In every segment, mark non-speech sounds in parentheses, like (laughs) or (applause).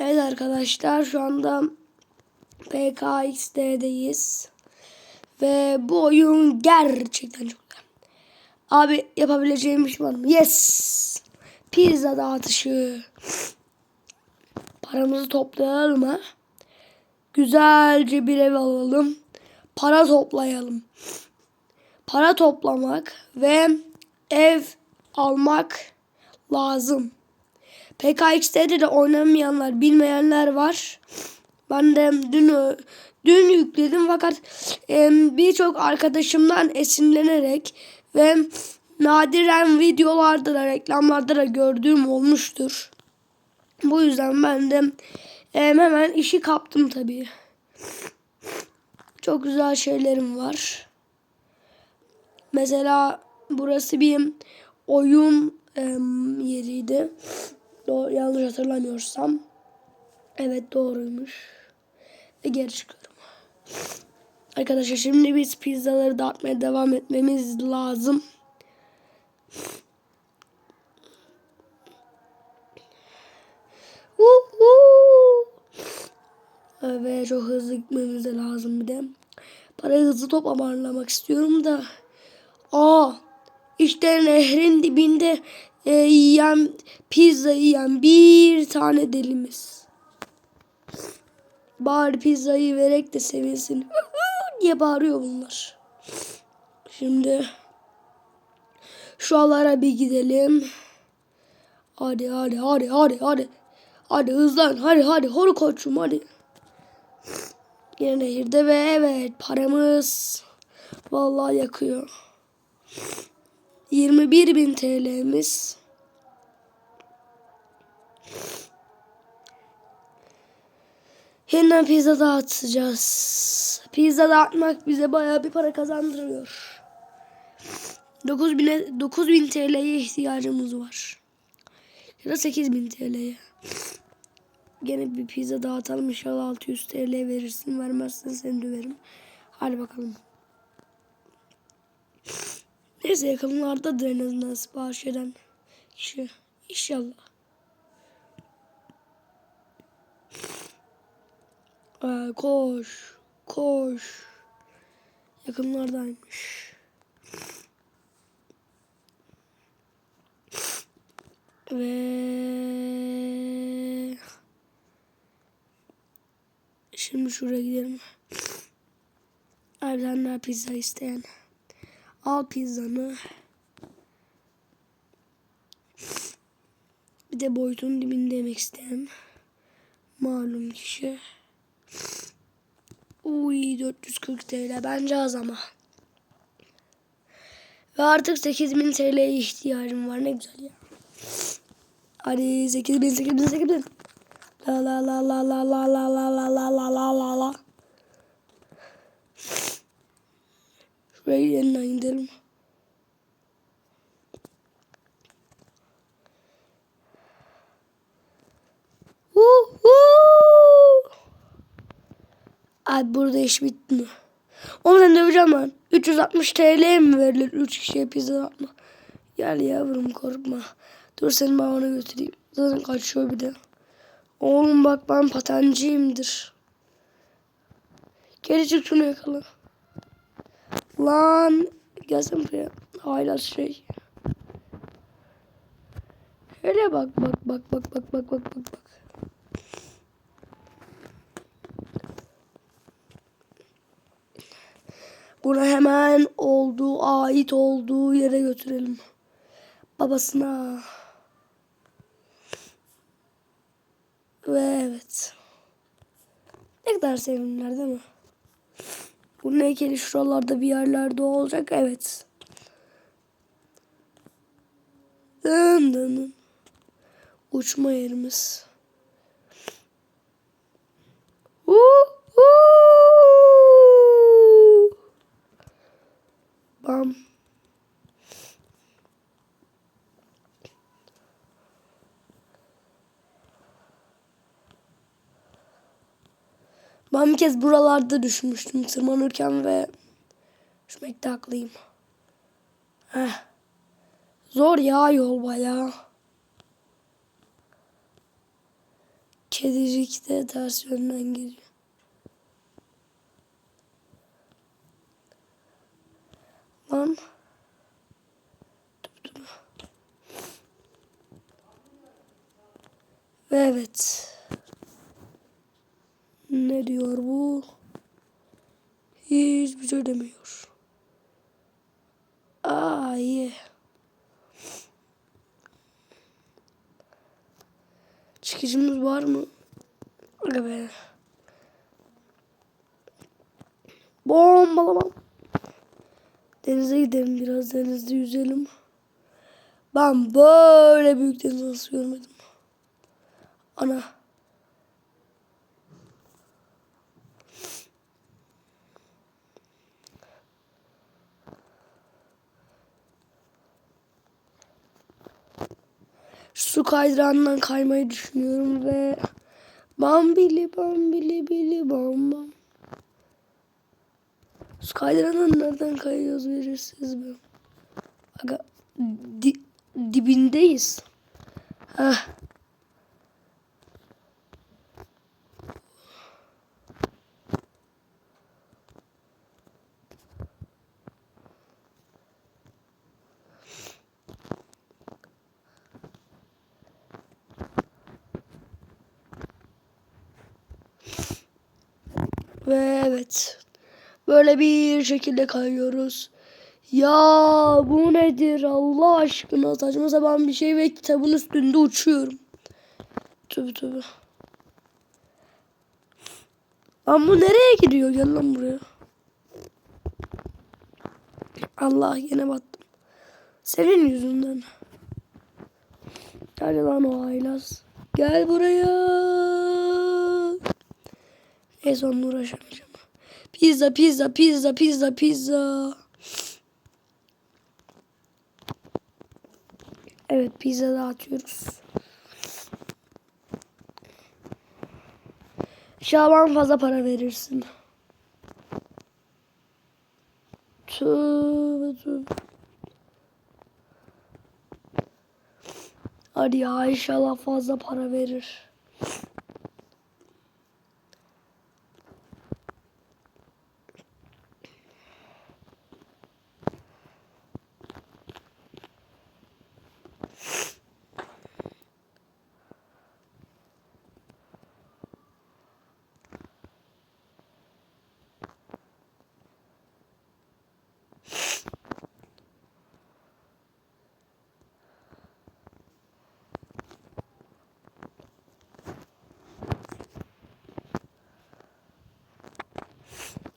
Evet arkadaşlar şu anda PKXD'deyiz. Ve bu oyun gerçekten çok güzel. Abi yapabileceğim bir şey var mı? Yes. Pizza dağıtışı. Paramızı toplayalım ha. Güzelce bir ev alalım. Para toplayalım. Para toplamak ve ev almak lazım. PKX'de de oynamayanlar, bilmeyenler var. Ben de dün dün yükledim fakat e, birçok arkadaşımdan esinlenerek ve nadiren videolarda da reklamlarda da gördüğüm olmuştur. Bu yüzden ben de e, hemen işi kaptım tabii. Çok güzel şeylerim var. Mesela burası bir oyun e, yeriydi. Doğru, yanlış hatırlamıyorsam. Evet doğruymuş. Ve geri çıkıyorum. Arkadaşlar şimdi biz pizzaları dağıtmaya devam etmemiz lazım. Evet çok hızlı gitmemiz de lazım bir de. Parayı hızlı toparlamak istiyorum da. Aa işte nehrin dibinde e, yiyen pizza yiyen bir tane delimiz. Bari pizzayı vererek de sevinsin. (laughs) diye bağırıyor bunlar. Şimdi şu alara bir gidelim. Hadi hadi hadi hadi hadi. Hadi hızlan hadi hadi horu koçum hadi. Yine nehirde ve evet paramız vallahi yakıyor. 21 bin TL'miz. Yeniden pizza dağıtacağız. Pizza dağıtmak bize bayağı bir para kazandırıyor. 9000 9000 TL'ye ihtiyacımız var. Ya da 8000 TL'ye. Gene bir pizza dağıtalım inşallah 600 TL verirsin. Vermezsen seni döverim. Hadi bakalım. Neyse yakınlardadır en azından sipariş eden kişi. İnşallah. Aa, koş. Koş. Yakınlardaymış. Ve şimdi şuraya gidelim. Abi sen pizza isteyen. Al pizzanı. Bir de boyutun dibinde yemek isteyen. Malum kişi. Uy 440 TL bence az ama. Ve artık 8000 TL'ye ihtiyacım var ne güzel ya. Hadi 8000 8000 8000. La la la la la la la la la la la la la la. Şuraya yeniden gidelim. Abi burada iş bitti mi? Sen döveceğim lan. 360 TL mi verilir 3 kişiye pizza atma? Gel yavrum korkma. Dur seni babana götüreyim. Zaten kaçıyor bir de. Oğlum bak ben patenciyimdir. Geri çık şunu yakala. Lan gelsin buraya. Hala şey. Şöyle bak bak bak bak bak bak bak bak bak. Bunu hemen olduğu, ait olduğu yere götürelim. Babasına. Ve evet. Ne kadar sevimliler değil mi? Bunun heykeli şuralarda bir yerlerde olacak. Evet. Dın dın. Uçma yerimiz. Uhu. Bam. Ben bir kez buralarda düşmüştüm tırmanırken ve düşmekte haklıyım. Heh. Zor ya yol bayağı. Kedicik de ters yönden geliyor. Lan. Dur, dur. Ve evet. Ne diyor bu? Hiçbir şey demiyor. Aa iyi. Çıkışımız var mı? Aga be. Bombalamam. Denize gidelim biraz denizde yüzelim. Ben böyle büyük deniz nasıl görmedim. Ana. Su kaydırağından kaymayı düşünüyorum ve bambili bambili bili bam bam. Su kaydırağından nereden kayıyoruz verirsiniz mi? Aga di, dibindeyiz. Heh. Ve evet. Böyle bir şekilde kayıyoruz. Ya bu nedir Allah aşkına saçma sapan bir şey ve kitabın üstünde uçuyorum. Tövbe tövbe. Lan bu nereye gidiyor? Gel lan buraya. Allah yine battım. Senin yüzünden. Hadi lan o haylaz. Gel buraya. Neyse onunla uğraşamayacağım. Pizza, pizza, pizza, pizza, pizza. Evet pizza dağıtıyoruz. Şaban fazla para verirsin. Tövbe tövbe. Hadi ya inşallah fazla para verir.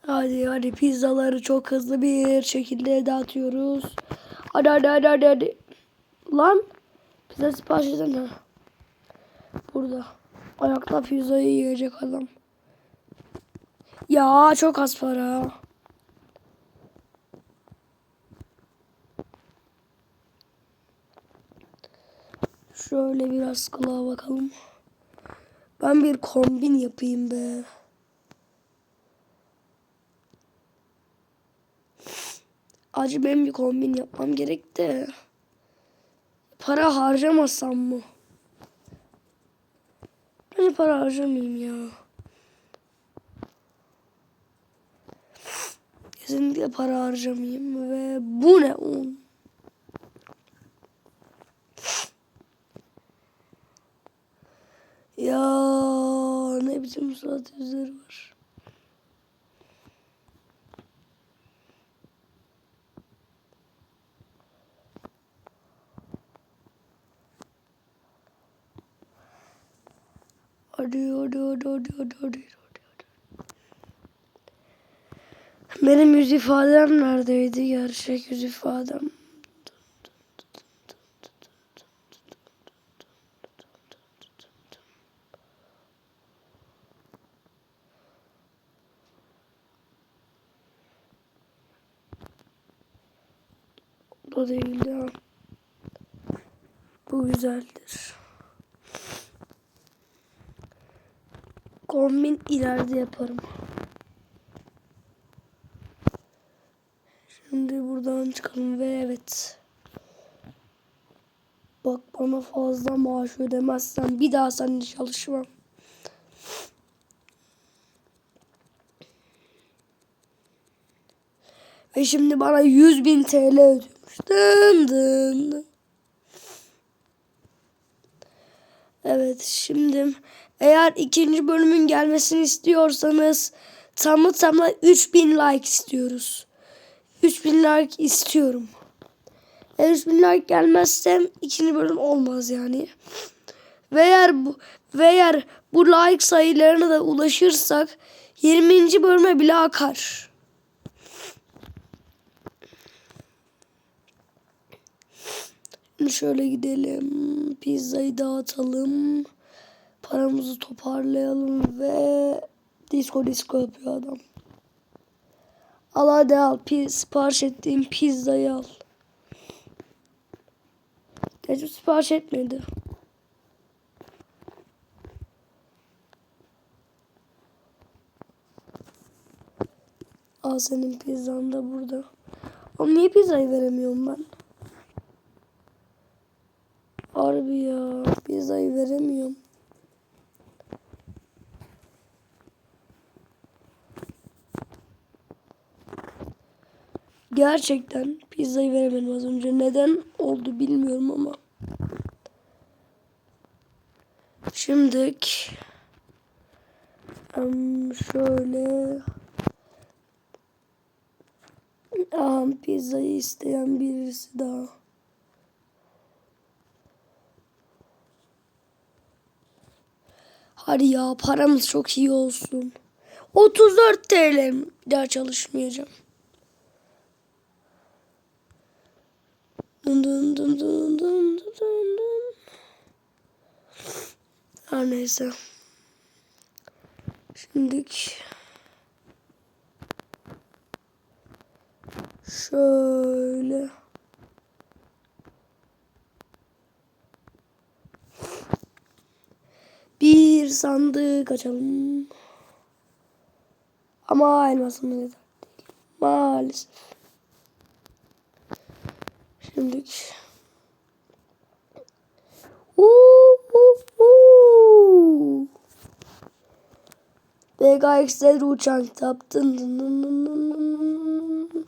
Hadi hadi pizzaları çok hızlı bir şekilde dağıtıyoruz. Hadi hadi hadi hadi. hadi. Lan pizza sipariş eden ha. Burada. Ayakta pizzayı yiyecek adam. Ya çok az para. Şöyle biraz kulağa bakalım. Ben bir kombin yapayım be. Acı ben bir kombin yapmam gerek de. Para harcamasam mı? Bence para harcamayayım ya. Kesinlikle para harcamayayım ve bu ne un? Ya ne biçim saat yüzleri var. Hadi hadi hadi. Benim yüz ifadem neredeydi? Gerçek yüz ifadem. O değildi ha. Bu güzeldir. 10 bin ileride yaparım. Şimdi buradan çıkalım ve evet. Bak bana fazla maaş ödemezsen bir daha seninle çalışmam. Ve şimdi bana 100 bin TL ödemiş. Dın dın dın. Evet şimdi eğer ikinci bölümün gelmesini istiyorsanız tamı tamına 3000 like istiyoruz. 3000 like istiyorum. Eğer 3000 like gelmezse ikinci bölüm olmaz yani. Ve eğer bu, ve eğer bu like sayılarına da ulaşırsak 20. bölüme bile akar. Şimdi şöyle gidelim. Pizzayı dağıtalım. Paramızı toparlayalım ve disco disco yapıyor adam. Al hadi al. Pi sipariş ettiğim pizzayı al. Gerçi sipariş etmedi. Al senin pizzan da burada. Oğlum niye pizzayı veremiyorum ben? Harbi ya. Pizzayı veremiyorum. Gerçekten pizzayı veremedim az önce. Neden oldu bilmiyorum ama. Şimdik şöyle Aha, pizzayı isteyen birisi daha. Hadi ya paramız çok iyi olsun. 34 TL daha çalışmayacağım. Dın dın dın dın dın dın dın. Her neyse. Şimdilik şöyle bir sandık açalım. Ama elmasımız yeter değil. Maalesef. Şimdilik. BGX'de uçan kitap. Dın dın dın dın dın dın.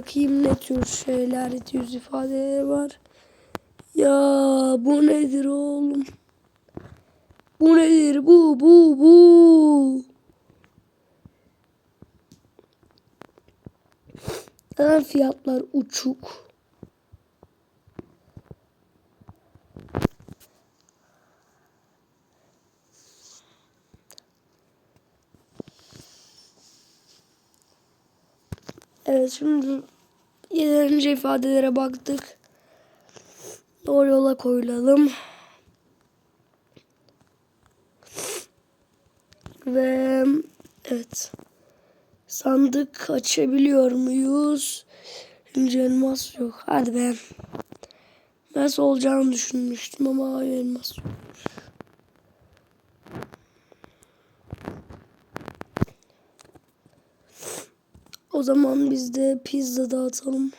Bakayım ne tür şeyler, yüz ifadeleri var. Ya bu nedir oğlum? Bu nedir? Bu, bu, bu. Neden fiyatlar uçuk? Evet şimdi yeterince ifadelere baktık. Doğru yola koyulalım. Ve evet. Sandık açabiliyor muyuz? Şimdi elmas yok. Hadi be. Nasıl olacağını düşünmüştüm ama elmas yok. O zaman biz de pizza dağıtalım.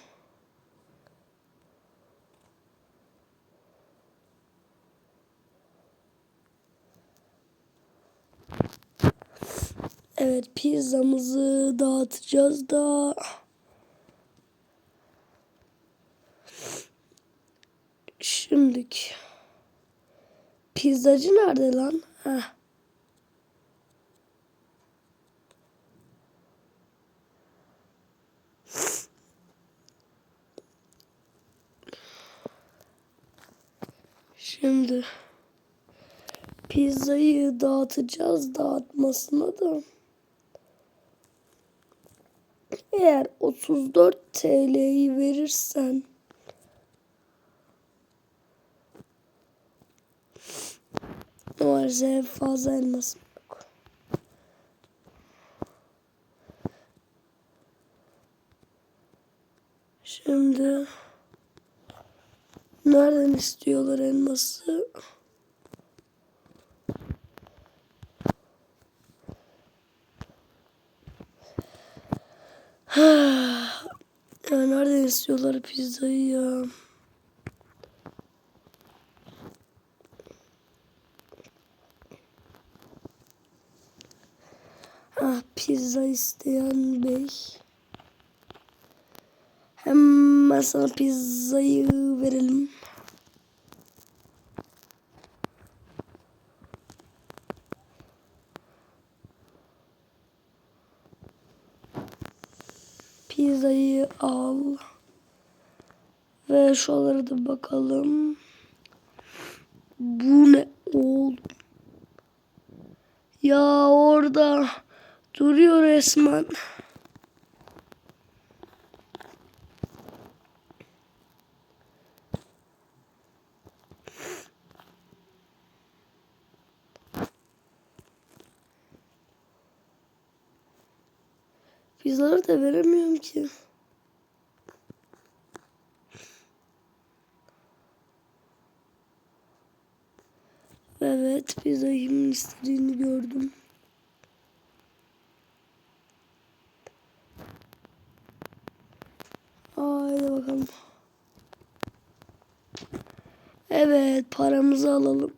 Evet pizzamızı dağıtacağız da. Şimdik. Pizzacı nerede lan? Heh. Şimdi pizzayı dağıtacağız dağıtmasına da. Eğer 34 TL'yi verirsen maalesef fazla elmasım yok. Şimdi nereden istiyorlar elması? ya nereden istiyorlar pizzayı ya? Ah pizza isteyen bey. Hemen sana pizzayı verelim. Pizzayı al. Ve şuralara da bakalım. Bu ne oğlum? Ya orada duruyor resmen. Pizzaları da veremiyorum ki. Evet, pizza kimin istediğini gördüm. Haydi bakalım. Evet, paramızı alalım.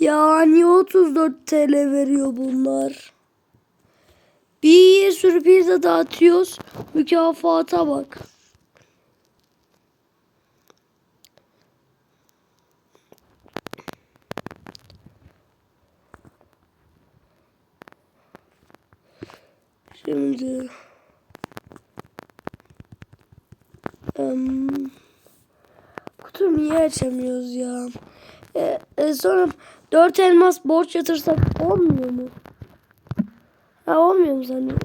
Ya niye 34 TL veriyor bunlar? Bir sürü pizza dağıtıyoruz. Mükafata bak. Şimdi em, kutu niye açamıyoruz ya? E, e, sonra dört elmas borç yatırsak olmuyor mu? Ha olmuyor mu sanıyorum?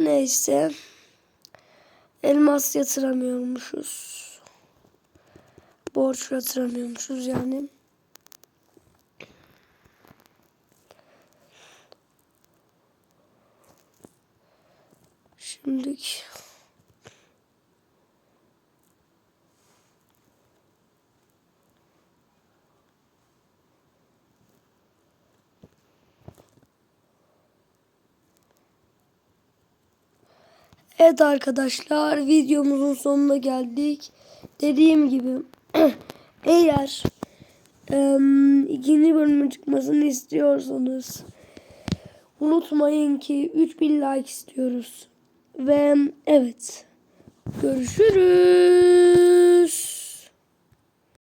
Neyse. Elmas yatıramıyormuşuz. Borç yatıramıyormuşuz yani. Şimdilik Evet arkadaşlar videomuzun sonuna geldik. Dediğim gibi (clears throat) eğer em, ikinci bölümün çıkmasını istiyorsanız unutmayın ki 3000 like istiyoruz. Ve evet görüşürüz.